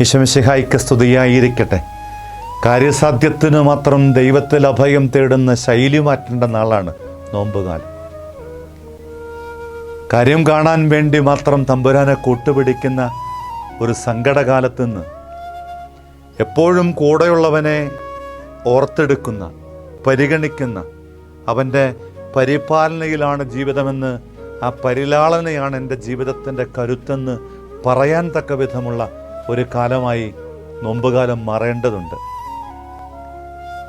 ഈശമിശിഹായിക്ക് സ്തുതിയായിരിക്കട്ടെ. കാര്യസാധ്യത്തിന് മാത്രം ദൈവത്തിൽ അഭയം തേടുന്ന ശൈലി മാറ്റേണ്ട നാളാണ് നോമ്പുകാലം. കാര്യം കാണാൻ വേണ്ടി മാത്രം തമ്പുരാനെ കൂട്ടുപിടിക്കുന്ന ഒരു സങ്കടകാലത്ത് നിന്ന് എപ്പോഴും കൂടെയുള്ളവനെ ഓർത്തെടുക്കുന്ന പരിഗണിക്കുന്ന അവന്റെ പരിപാലനയിലാണ് ജീവിതമെന്ന് ആ പരിലാളനയാണ് എന്റെ ജീവിതത്തിന്റെ കരുത്തെന്ന് പറയാൻ തക്ക വിധമുള്ള ഒരു കാലമായി നൊമ്പുകാലം മറേണ്ടതുണ്ട്.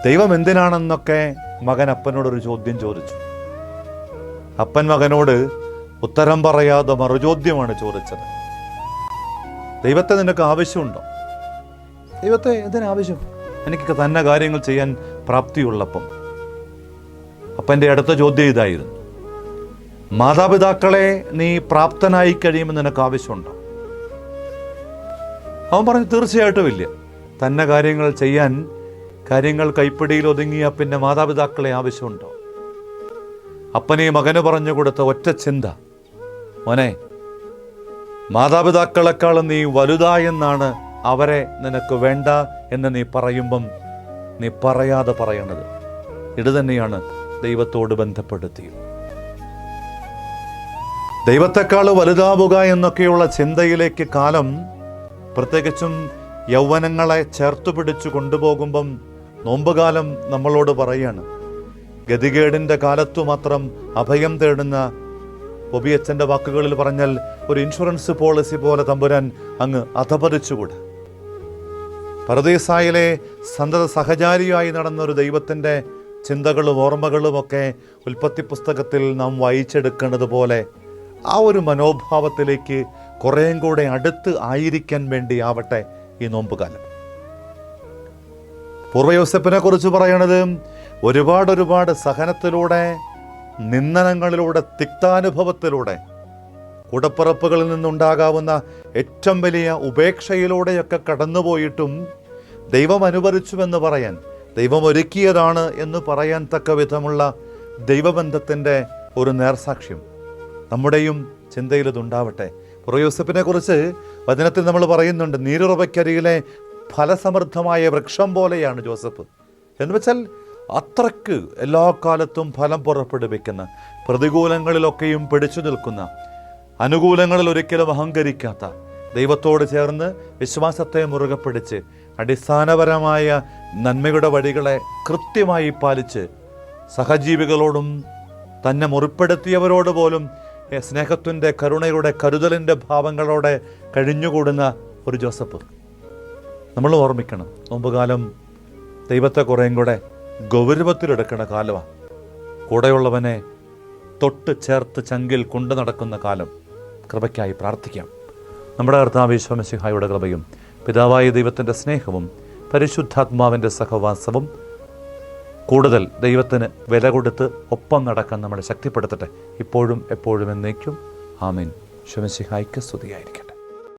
ദൈവം എന്തിനാണെന്നൊക്കെ മകൻ അപ്പനോടൊരു ചോദ്യം ചോദിച്ചു. അപ്പൻ മകനോട് ഉത്തരം പറയാതെ മറുചോദ്യമാണ് ചോദിച്ചത്. ദൈവത്തെ നിനക്ക് ആവശ്യമുണ്ടോ? ദൈവത്തെ എന്തിനാവശ്യം? എനിക്ക് തന്നെ കാര്യങ്ങൾ ചെയ്യാൻ പ്രാപ്തിയുള്ളപ്പം. അപ്പന്റെ അടുത്ത ചോദ്യം ഇതായിരുന്നു. മാതാപിതാക്കളെ നീ പ്രാപ്തനായി കഴിയുമെന്ന് നിനക്ക് ആവശ്യമുണ്ടോ? അവൻ പറഞ്ഞു തീർച്ചയായിട്ടും ഇല്ല. തന്നെ കാര്യങ്ങൾ ചെയ്യാൻ കാര്യങ്ങൾ കൈപ്പിടിയിൽ ഒതുങ്ങിയ പിന്നെ മാതാപിതാക്കളെ ആവശ്യമുണ്ടോ? അപ്പനെ മകന് പറഞ്ഞു കൊടുത്ത ഒറ്റ ചിന്ത മോനെ മാതാപിതാക്കളെക്കാളും നീ വലുതായെന്നാണ് അവരെ നിനക്ക് വേണ്ട എന്ന് നീ പറയുമ്പം നീ പറയാതെ പറയണത്. ഇത് തന്നെയാണ് ദൈവത്തോട് ബന്ധപ്പെടുത്തിയത്. ദൈവത്തെക്കാൾ വലുതാവുക എന്നൊക്കെയുള്ള ചിന്തയിലേക്ക് കാലം പ്രത്യേകിച്ചും യൗവനങ്ങളെ ചേർത്ത് പിടിച്ചു കൊണ്ടുപോകുമ്പം നോമ്പുകാലം നമ്മളോട് പറയാണ് ഗതികേടിന്റെ കാലത്തു മാത്രം അഭയം തേടുന്ന ഒബിയച്ചന്റെ വാക്കുകളിൽ പറഞ്ഞാൽ ഒരു ഇൻഷുറൻസ് പോളിസി പോലെ തമ്പുരാൻ അങ്ങ് അധപതിച്ചുകൂടെ. പരദേശായിലെ സന്തത സഹചാരിയായി നടന്ന ഒരു ദൈവത്തിന്റെ ചിന്തകളും ഓർമ്മകളും ഒക്കെ ഉൽപ്പത്തി പുസ്തകത്തിൽ നാം വായിച്ചെടുക്കേണ്ടതുപോലെ ആ ഒരു മനോഭാവത്തിലേക്ക് കുറേയും കൂടെ അടുത്ത് ആയിരിക്കാൻ വേണ്ടി ആവട്ടെ ഈ നോമ്പുകാലം. പൂർവയോസപ്പിനെ കുറിച്ച് പറയണത് ഒരുപാട് ഒരുപാട് സഹനത്തിലൂടെ നിന്ദനങ്ങളിലൂടെ തിക്താനുഭവത്തിലൂടെ കൂടപ്പിറപ്പുകളിൽ നിന്നുണ്ടാകാവുന്ന ഏറ്റവും വലിയ ഉപേക്ഷയിലൂടെയൊക്കെ കടന്നുപോയിട്ടും ദൈവം അനുവദിച്ചുവെന്ന് പറയാൻ ദൈവം ഒരുക്കിയതാണ് എന്ന് പറയാൻ തക്ക വിധമുള്ള ദൈവബന്ധത്തിന്റെ ഒരു നേർസാക്ഷ്യം നമ്മുടെയും ചിന്തയിൽ പുറയോസഫിനെ കുറിച്ച് വചനത്തിൽ നമ്മൾ പറയുന്നുണ്ട്. നീരുറവയ്ക്കരിയിലെ ഫലസമൃദ്ധമായ വൃക്ഷം പോലെയാണ് ജോസഫ്. എന്ന് വെച്ചാൽ അത്രയ്ക്ക് എല്ലാ കാലത്തും ഫലം പുറപ്പെടുവിക്കുന്ന പ്രതികൂലങ്ങളിലൊക്കെയും പിടിച്ചു നിൽക്കുന്ന അനുകൂലങ്ങളിൽ ഒരിക്കലും അഹങ്കരിക്കാത്ത ദൈവത്തോട് ചേർന്ന് വിശ്വാസത്തെ മുറുകെ പിടിച്ച് അടിസ്ഥാനപരമായ നന്മയുടെ വഴികളെ കൃത്യമായി പാലിച്ച് സഹജീവികളോടും തന്നെ മുറിപ്പെടുത്തിയവരോട് പോലും സ്നേഹത്തിന്റെ കരുണയുടെ കരുതലിന്റെ ഭാവങ്ങളോടെ കഴിഞ്ഞുകൂടുന്ന ഒരു ജോസഫ്. നമ്മൾ ഓർമ്മിക്കണം നോമ്പുകാലം ദൈവത്തെ കുറേയും കൂടെ ഗൗരവത്തിലെടുക്കുന്ന കാലമാണ് കൂടെയുള്ളവനെ തൊട്ട് ചേർത്ത് ചങ്കിൽ കൊണ്ടു നടക്കുന്ന കാലം. കൃപയ്ക്കായി പ്രാർത്ഥിക്കാം. നമ്മുടെ കർത്താവിശ്വമസിഹായുടെ കൃപയും പിതാവായ ദൈവത്തിന്റെ സ്നേഹവും പരിശുദ്ധാത്മാവിന്റെ സഹവാസവും കൂടുതൽ ദൈവത്തിന് വില കൊടുത്ത് ഒപ്പം നടക്കാൻ നമ്മളെ ശക്തിപ്പെടുത്തട്ടെ. ഇപ്പോഴും എപ്പോഴും എന്നേക്കും. ആമീൻ. ശുമസിഹായിക്ക് സ്തുതിയായിരിക്കും